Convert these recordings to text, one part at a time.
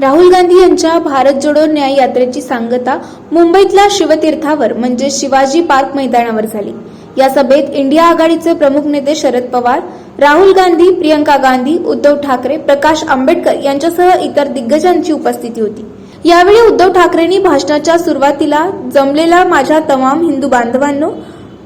राहुल गांधी यांच्या भारत जोडो न्याय यात्रेची सांगता मुंबईतल्या शिवतीर्थावर म्हणजे शिवाजी पार्क मैदानावर झाली. या सभेत इंडिया आघाडीचे प्रमुख नेते शरद पवार राहुल गांधी प्रियंका गांधी उद्धव ठाकरे प्रकाश आंबेडकर यांच्यासह इतर दिग्गजांची उपस्थिती होती. यावेळी उद्धव ठाकरेंनी भाषणाच्या सुरुवातीला जमलेला माझ्या तमाम हिंदू बांधवांनो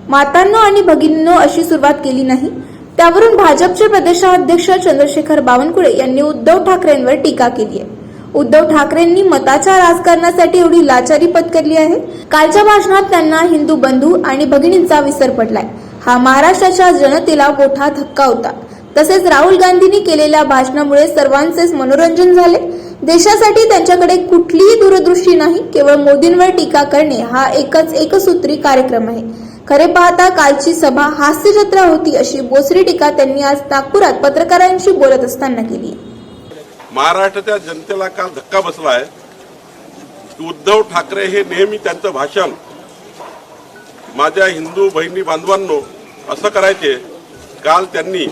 मातांनो आणि भगिनींनो अशी सुरुवात केली नाही. त्यावरून भाजपचे प्रदेशाध्यक्ष चंद्रशेखर बावनकुळे यांनी उद्धव ठाकरेंवर टीका केली आहे. उद्धव ठाकरेंनी मताच्या राजकारणासाठी एवढी लाचारी पत्करली आहे. कालच्या भाषणात त्यांना हिंदू बंधू आणि भगिनींचा विसर पडलाय. हा महाराष्ट्राच्या जनतेला मोठा धक्का होता. तसेच राहुल गांधींनी केलेल्या भाषणामुळे सर्वांचेच मनोरंजन झाले. देशासाठी त्यांच्याकडे कुठलीही दूरदृष्टी नाही केवळ मोदींवर टीका करणे हा एकच एकसूत्री कार्यक्रम आहे. खरे पाहता कालची सभा हास्यजत्रा होती अशी बोसरी टीका त्यांनी आज नागपुरात पत्रकारांशी बोलत असताना केली. महाराष्ट्राच्या जनतेला काल धक्का बसला आहे. की उद्धव ठाकरे हे नेहमी त्यांचं भाषण. माझ्या हिंदू बहिणी बांधवांनो असं करायचे काल त्यांनी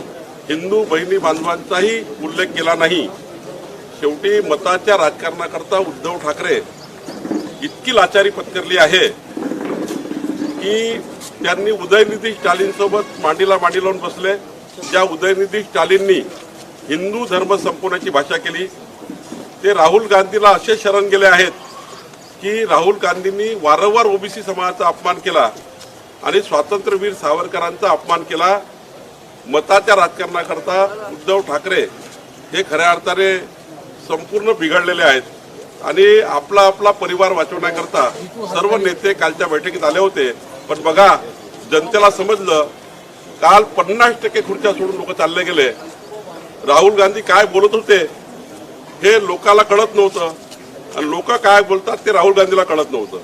हिंदू बहिणी बांधवांचाही उल्लेख केला नाही. शेवटी मताच्या राजकारणाकरता उद्धव ठाकरे इतकी लाचारी पत्करली आहे की त्यांनी उदयनिधी स्टालिनसोबत मांडीला मांडी लावून बसले. ज्या उदयनिधी स्टालिननी हिंदू धर्म संपवण्याची भाषा केली. ते राहुल गांधीला असे शरण गेले आहेत की राहुल गांधींनी वारंवार ओबीसी समाजाचा अपमान केला आणि स्वातंत्र्यवीर सावरकरांचा अपमान केला. मताच्या राजकारणाकरता उद्धव ठाकरे हे खऱ्या अर्थाने संपूर्ण बिघडलेले आहेत आणि आपला आपला परिवार वाचवण्याकरता सर्व नेते कालच्या बैठकीत आले होते. पण बघा जनतेला समजलं काल पन्नास टक्के खुर्च्या सोडून लोक चालले गेले. राहुल गांधी काय बोलत होते हे लोकाला कळत नव्हतं. आणि लोक काय बोलतात ते राहुल गांधीला कळत नव्हतं.